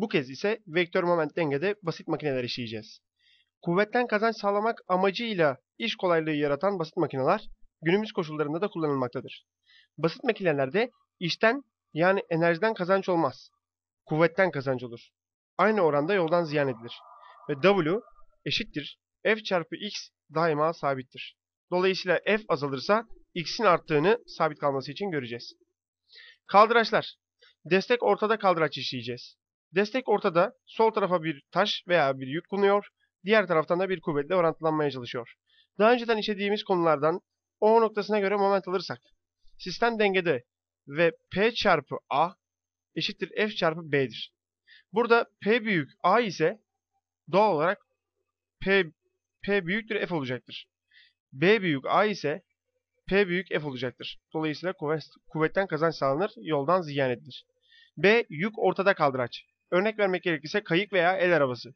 Bu kez ise vektör moment dengede basit makineler işleyeceğiz. Kuvvetten kazanç sağlamak amacıyla iş kolaylığı yaratan basit makineler günümüz koşullarında da kullanılmaktadır. Basit makinelerde işten yani enerjiden kazanç olmaz. Kuvvetten kazanç olur. Aynı oranda yoldan ziyan edilir. Ve W eşittir F çarpı X daima sabittir. Dolayısıyla F azalırsa X'in arttığını sabit kalması için göreceğiz. Kaldıraçlar. Destek ortada kaldıraç işleyeceğiz. Destek ortada sol tarafa bir taş veya bir yük konuyor, diğer taraftan da bir kuvvetle orantılanmaya çalışıyor. Daha önceden işlediğimiz konulardan O noktasına göre moment alırsak, sistem dengede ve P çarpı A eşittir F çarpı B'dir. Burada P büyük A ise doğal olarak P, P büyüktür F olacaktır. B büyük A ise P büyük F olacaktır. Dolayısıyla kuvvet, kuvvetten kazanç sağlanır, yoldan ziyan edilir. B. Yük ortada kaldıraç. Örnek vermek gerekirse kayık veya el arabası.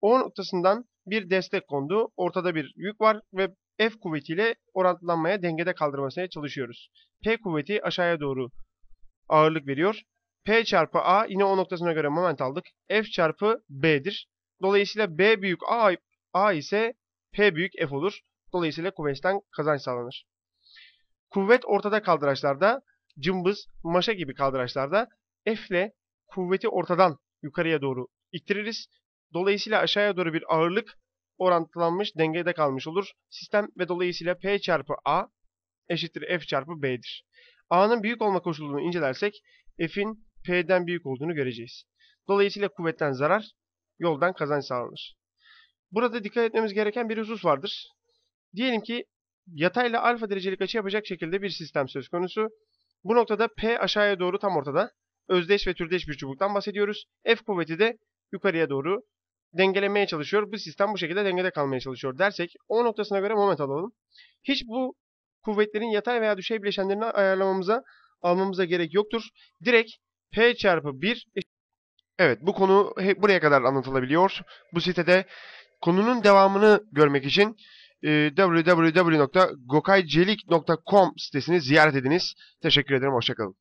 O noktasından bir destek kondu, ortada bir yük var ve F kuvvetiyle orantılanmaya dengede kaldırmasına çalışıyoruz. P kuvveti aşağıya doğru ağırlık veriyor. P çarpı A yine o noktasına göre moment aldık. F çarpı B'dir. Dolayısıyla B büyük A, A ise P büyük F olur. Dolayısıyla kuvvetten kazanç sağlanır. Kuvvet ortada kaldıraçlarda, cımbız, maşa gibi kaldıraçlarda F ile kuvveti ortadan yukarıya doğru ittiririz. Dolayısıyla aşağıya doğru bir ağırlık orantılanmış, dengede kalmış olur. Sistem ve dolayısıyla P çarpı A eşittir F çarpı B'dir. A'nın büyük olma koşulunu incelersek F'in P'den büyük olduğunu göreceğiz. Dolayısıyla kuvvetten zarar, yoldan kazanç sağlanır. Burada dikkat etmemiz gereken bir husus vardır. Diyelim ki yatayla alfa derecelik açı yapacak şekilde bir sistem söz konusu. Bu noktada P aşağıya doğru tam ortada. Özdeş ve türdeş bir çubuktan bahsediyoruz. F kuvveti de yukarıya doğru dengelemeye çalışıyor. Bu sistem bu şekilde dengede kalmaya çalışıyor dersek o noktasına göre moment alalım. Hiç bu kuvvetlerin yatay veya düşey bileşenlerini ayarlamamıza almamıza gerek yoktur. Direkt P çarpı 1 Evet bu konu buraya kadar anlatılabiliyor. Bu sitede konunun devamını görmek için e, www.gokaycelik.com sitesini ziyaret ediniz. Teşekkür ederim. Hoşçakalın.